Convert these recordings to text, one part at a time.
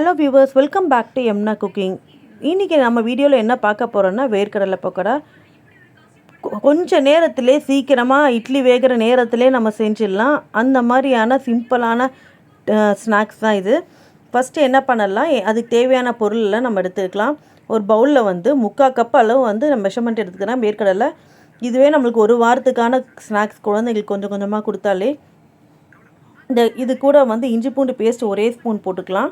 Hello viewers welcome back to எம்னா cooking இன்றைக்கி நம்ம வீடியோவில் என்ன பார்க்க போகிறோன்னா வேர்க்கடலை பக்கோடா. கொஞ்சம் நேரத்திலே சீக்கிரமாக இட்லி வேகிற நேரத்திலே நம்ம செஞ்சிடலாம். அந்த மாதிரியான சிம்பிளான ஸ்நாக்ஸ் தான் இது. ஃபஸ்ட்டு என்ன பண்ணலாம்? அதுக்கு தேவையான பொருளெல்லாம் நம்ம எடுத்துக்கலாம். ஒரு பவுலில் வந்து முக்கால் கப் அளவு வந்து நம்ம மெஷர்மெண்ட் எடுத்துக்கிறேன் வேர்க்கடலை. இதுவே நம்மளுக்கு ஒரு வாரத்துக்கான ஸ்நாக்ஸ் குழந்தைங்களுக்கு கொஞ்சம் கொஞ்சமாக கொடுத்தாலே இந்த இது கூட வந்து இஞ்சி பூண்டு பேஸ்ட் ஒரே ஸ்பூன் போட்டுக்கலாம்.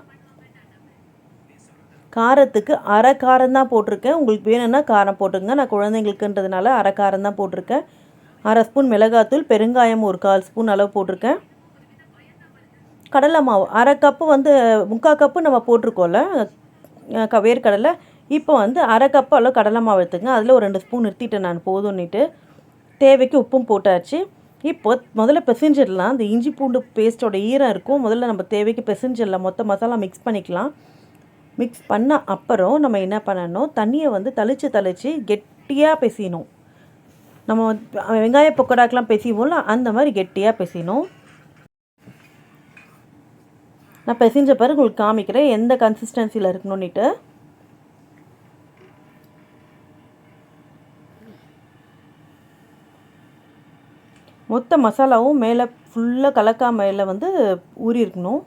காரத்துக்கு அரை காரம் தான் போட்டிருக்கேன். உங்களுக்கு வேணும்னா காரம் போட்டுங்க நான் குழந்தைங்களுக்குன்றதுனால அரை காரம் தான் போட்டிருக்கேன். அரை ஸ்பூன் மிளகாத்தூள் பெருங்காயம் ஒரு கால் ஸ்பூன் அளவு போட்டிருக்கேன். கடலை மாவு அரை கப்பு வந்து முக்கால் கப்பு நம்ம போட்டிருக்கோம்ல க- வேர்க்கடலை. இப்போ வந்து அரை கப்பு அளவு கடலை மாவு எடுத்துங்க அதில் ஒரு ரெண்டு ஸ்பூன் நிறுத்திட்டேன் நான் போதும்னுட்டு. தேவைக்கு உப்பும் போட்டாச்சு. இப்போ முதல்ல பெசஞ்சர்லாம் இந்த இஞ்சி பூண்டு பேஸ்ட்டோட ஈரம் இருக்கும். முதல்ல நம்ம தேவைக்கு பெசஞ்சரில் மொத்த மசாலா மிக்ஸ் பண்ணிக்கலாம். மிக்ஸ் பண்ண அப்புறம் நம்ம என்ன பண்ணணும்? தண்ணியை வந்து தளிச்சு தளிச்சு கெட்டியாக பிசையணும் நம்ம வெங்காய பக்கோடாக்கெலாம் பிசைவோம்ல அந்த மாதிரி கெட்டியாக பிசையணும் நான் பிசைஞ்ச பிறகு உங்களுக்கு காமிக்கிறேன் எந்த கன்சிஸ்டன்சியில் இருக்கணும்னுட்டு. மொத்த மசாலாவும் மேலே ஃபுல்லாக கலக்கா மேலே வந்து ஊறி இருக்கணும்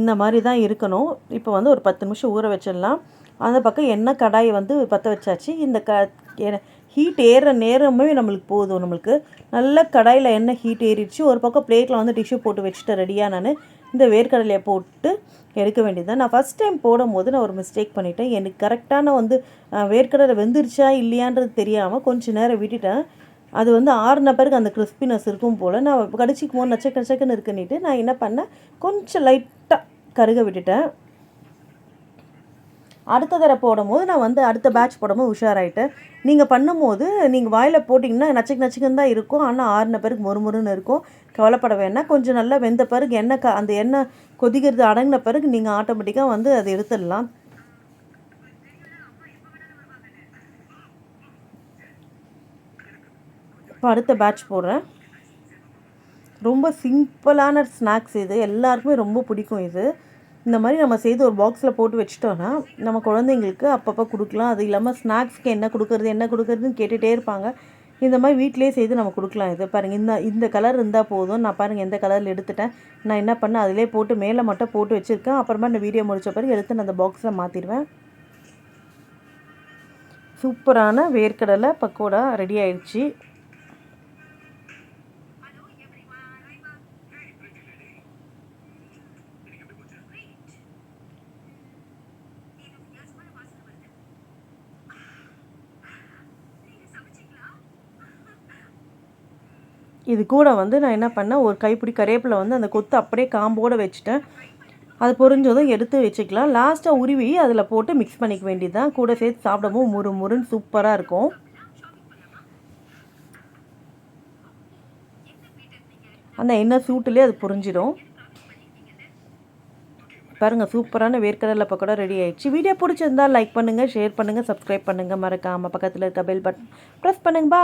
இந்த மாதிரி தான் இருக்கணும். இப்போ வந்து ஒரு பத்து நிமிஷம் ஊற வச்சிடலாம். அந்த பக்கம் எண்ணெய் கடாயை வந்து பற்ற வச்சாச்சு. இந்த க ஹீட் ஏறுற நேரமே நம்மளுக்கு போதும். நம்மளுக்கு நல்ல கடாயில் எண்ணெய் ஹீட் ஏறிடுச்சு. ஒரு பக்கம் பிளேட்டில் வந்து டிஷ்யூ போட்டு வச்சுட்டு ரெடியாக நான். இந்த வேர்க்கடலையை போட்டு எடுக்க வேண்டியது நான் ஃபஸ்ட் டைம் போடும்போது நான் ஒரு மிஸ்டேக் பண்ணிட்டேன். எனக்கு கரெக்டான வந்து வேர்க்கடலை வெந்துருச்சா இல்லையான்றது தெரியாமல் கொஞ்ச நேரம் விட்டுட்டேன். அது வந்து ஆறுன பிறகு அந்த கிறிஸ்பினஸ் இருக்கும் போல். நான் கடிச்சிக்கும் போது நச்சக்க நச்சக்கன்னு இருக்குன்னுட்டு நான் என்ன பண்ணேன் கொஞ்சம் லைட்டாக கருக விட்டுட்டேன். அடுத்த தடவை போடும்போது நான் வந்து அடுத்த பேட்ச் போடும்போது உஷாராயிட்டேன். நீங்கள் பண்ணும்போது நீங்கள் வாயில் போட்டிங்கன்னா நச்சக்கு நச்சுக்குன்னு தான் இருக்கும். ஆனால் ஆறின பிறகு மொறுமொறுன்னு இருக்கும். கவலைப்பட வேணாம் கொஞ்சம் நல்லா வெந்த பிறகு எண்ணெய் க அந்த எண்ணெய் கொதிக்கிறது அடங்கின பிறகு நீங்கள் ஆட்டோமேட்டிக்காக வந்து அதை எடுத்துடலாம். இப்போ அடுத்த பேட்ச் போடுறேன். ரொம்ப சிம்பிளான ஸ்நாக்ஸ் இது. எல்லாருக்குமே ரொம்ப பிடிக்கும் இது. இந்த மாதிரி நம்ம செய்து ஒரு பாக்ஸில் போட்டு வச்சிட்டோன்னா நம்ம குழந்தைங்களுக்கு அப்பப்போ கொடுக்கலாம். அது இல்லாமல் ஸ்நாக்ஸ்க்கு என்ன கொடுக்குறது என்ன கொடுக்குறதுன்னு கேட்டுகிட்டே இருப்பாங்க. இந்த மாதிரி வீட்டிலேயே செய்து நம்ம கொடுக்கலாம் இது. பாருங்கள் இந்த இந்த கலர் இருந்தால் போதும். நான் பாருங்கள் எந்த கலரில் எடுத்துட்டேன். நான் என்ன பண்ணேன் அதிலே போட்டு மேலே மட்டும் போட்டு வச்சுருக்கேன். அப்புறமா இந்த வீடியோ முடித்த பிறகு எடுத்து நான் அந்த பாக்ஸில் மாற்றிடுவேன் சூப்பரான வேர்க்கடலை பக்கோடா ரெடி ஆயிடுச்சு. இது கூட வந்து நான் என்ன பண்ணேன் ஒரு கைப்பிடி கருவேப்பிலை வந்து அந்த கொத்து அப்படியே காம்போடு வச்சுட்டேன். அது பொறிஞ்சதும் எடுத்து வச்சுக்கலாம். லாஸ்ட்டாக உருவி அதில் போட்டு மிக்ஸ் பண்ணிக்க வேண்டியது தான் கூட சேர்த்து சாப்பிடவும் முறு முறுன்னு சூப்பராக இருக்கும். அந்த எண்ணெய் சூட்டுலேயே அது புரிஞ்சிடும். பாருங்கள் சூப்பரான வேர்க்கடலை பக்கோடா ரெடி ஆயிடுச்சு. வீடியோ பிடிச்சிருந்தா லைக் பண்ணுங்கள் ஷேர் பண்ணுங்கள் சப்ஸ்கிரைப் பண்ணுங்கள் மறக்காமல் பக்கத்தில் இருக்க பெல் பட்டன் ப்ரெஸ் பண்ணுங்க. பா